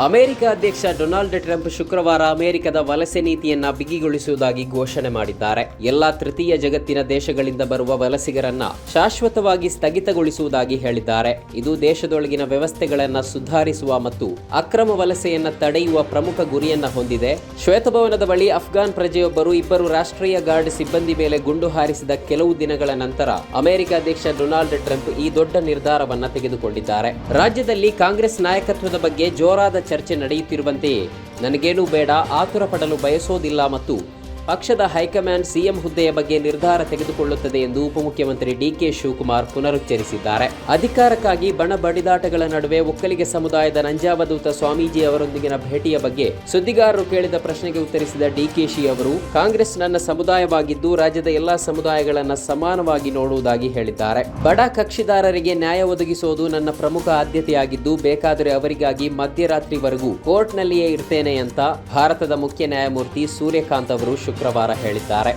America ಅಧ್ಯಕ್ಷ Donald Trump ಶುಕ್ರವಾರ ಅಮೆರಿಕದ ವಲಸೆ ನೀತಿಯನ್ನ ಬಿಗಿಗೊಳಿಸುವುದಾಗಿ ಘೋಷಣೆ ಮಾಡಿದ್ದಾರೆ. ಎಲ್ಲಾ ತೃತೀಯ ಜಗತ್ತಿನ ದೇಶಗಳಿಂದ ಬರುವ ವಲಸಿಗರನ್ನ ಶಾಶ್ವತವಾಗಿ ಸ್ಥಗಿತಗೊಳಿಸುವುದಾಗಿ ಹೇಳಿದ್ದಾರೆ. ಇದು ದೇಶದೊಳಗಿನ ವ್ಯವಸ್ಥೆಗಳನ್ನ ಸುಧಾರಿಸುವ ಮತ್ತು ಅಕ್ರಮ ವಲಸೆಯನ್ನ ತಡೆಯುವ ಪ್ರಮುಖ ಗುರಿಯನ್ನ ಹೊಂದಿದೆ. ಶ್ವೇತಭವನದ ಬಳಿ ಅಫ್ಘಾನ್ ಪ್ರಜೆಯೊಬ್ಬರು ಇಬ್ಬರು ರಾಷ್ಟ್ರೀಯ ಗಾರ್ಡ್ ಸಿಬ್ಬಂದಿ ಮೇಲೆ ಗುಂಡು ಹಾರಿಸಿದ ಕೆಲವು ದಿನಗಳ ನಂತರ ಅಮೆರಿಕ ಅಧ್ಯಕ್ಷ ಡೊನಾಲ್ಡ್ ಟ್ರಂಪ್ ಈ ದೊಡ್ಡ ನಿರ್ಧಾರವನ್ನು ತೆಗೆದುಕೊಂಡಿದ್ದಾರೆ. ರಾಜ್ಯದಲ್ಲಿ ಕಾಂಗ್ರೆಸ್ ನಾಯಕತ್ವದ ಬಗ್ಗೆ ಜೋರಾದ ಚರ್ಚೆ ನಡೆಯುತ್ತಿರುವಂತೆಯೇ ನನಗೇನೂ ಬೇಡ ಆತುರ ಪಡಲು ಬಯಸೋದಿಲ್ಲ ಮತ್ತು ಪಕ್ಷದ ಹೈಕಮಾಂಡ್ ಸಿಎಂ ಹುದ್ದೆಯ ಬಗ್ಗೆ ನಿರ್ಧಾರ ತೆಗೆದುಕೊಳ್ಳುತ್ತದೆ ಎಂದು ಉಪಮುಖ್ಯಮಂತ್ರಿ ಡಿಕೆ ಶಿವಕುಮಾರ್ ಪುನರುಚ್ಚರಿಸಿದ್ದಾರೆ. ಅಧಿಕಾರಕ್ಕಾಗಿ ಬಣ ಬಡಿದಾಟಗಳ ನಡುವೆ ಒಕ್ಕಲಿಗ ಸಮುದಾಯದ ನಂಜಾವಧೂತ ಸ್ವಾಮೀಜಿ ಅವರೊಂದಿಗಿನ ಭೇಟಿಯ ಬಗ್ಗೆ ಸುದ್ದಿಗಾರರು ಕೇಳಿದ ಪ್ರಶ್ನೆಗೆ ಉತ್ತರಿಸಿದ ಡಿಕೆಶಿ ಅವರು, ಕಾಂಗ್ರೆಸ್ ನನ್ನ ಸಮುದಾಯವಾಗಿದ್ದು ರಾಜ್ಯದ ಎಲ್ಲಾ ಸಮುದಾಯಗಳನ್ನು ಸಮಾನವಾಗಿ ನೋಡುವುದಾಗಿ ಹೇಳಿದ್ದಾರೆ. ಬಡ ಕಕ್ಷಿದಾರರಿಗೆ ನ್ಯಾಯ ಒದಗಿಸುವುದು ನನ್ನ ಪ್ರಮುಖ ಆದ್ಯತೆಯಾಗಿದ್ದು ಬೇಕಾದರೆ ಅವರಿಗಾಗಿ ಮಧ್ಯರಾತ್ರಿವರೆಗೂ ಕೋರ್ಟ್ನಲ್ಲಿಯೇ ಇರ್ತೇನೆ ಅಂತ ಭಾರತದ ಮುಖ್ಯ ನ್ಯಾಯಮೂರ್ತಿ ಸೂರ್ಯಕಾಂತ್ ಅವರು ಶುಕ್ರವಾರ ಹೇಳಿದ್ದಾರೆ